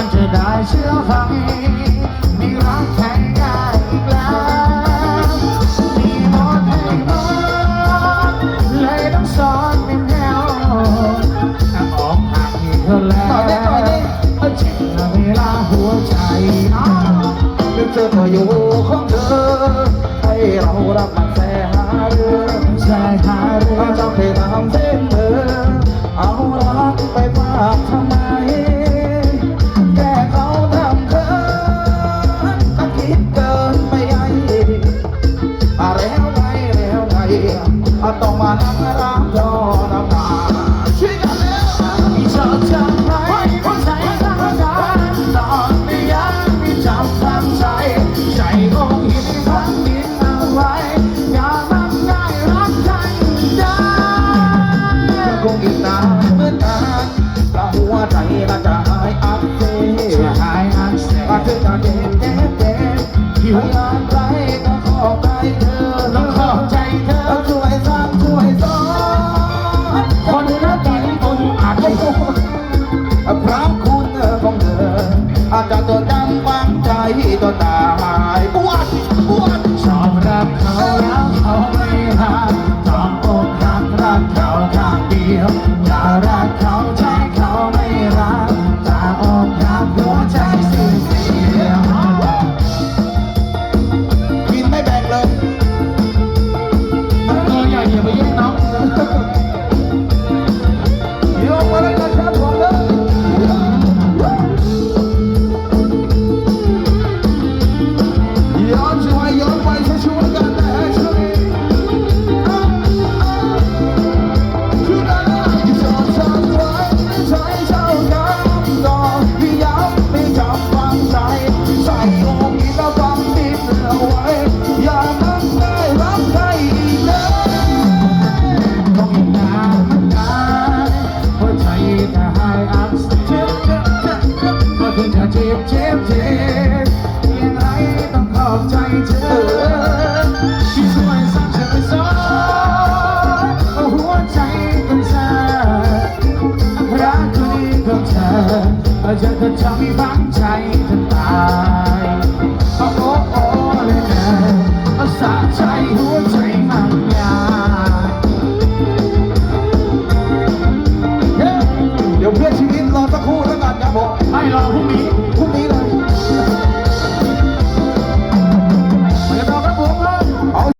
มันจะได้เชื่อฟังมีรักแข็งได้อีกแล้วมีหมดให้หมดเลยต้องสอนเป็นแนวถ้ออกหากมีเธอแล้วต่อได้ต่อได้เอาเจ็บเวลาหัวใจน้อนึกเจอปยู่ของเธอ ให้เรารับมันแสหาเรื่องแสหาเรื่องต้องไปตาเส้นเธอ อะต้องมานั่งร้องจอน้ำตาช่วยกันแล้วอีชอบจำไมคนใจทำกันตอนไม่ยังมีจำฟังใจ ใจคงหินพันดินเอาไว้อย่ามง่ายรักใจได้คงอีกนานเหมือนกันเพราะหัวใจน่าจะหายอักเสบหายอักเสบอาจจะเจ็บเจ็บเจ็บหิว ยวจะรักเขาใจเขาไม่รักจะออกรักหัวใจสิ้นเสียงกินไม่แบ่งเลยมันตัวใหญ่อย่าไปแย่งน้อง เธอจะก็ทำให้ฝังใจจะตาย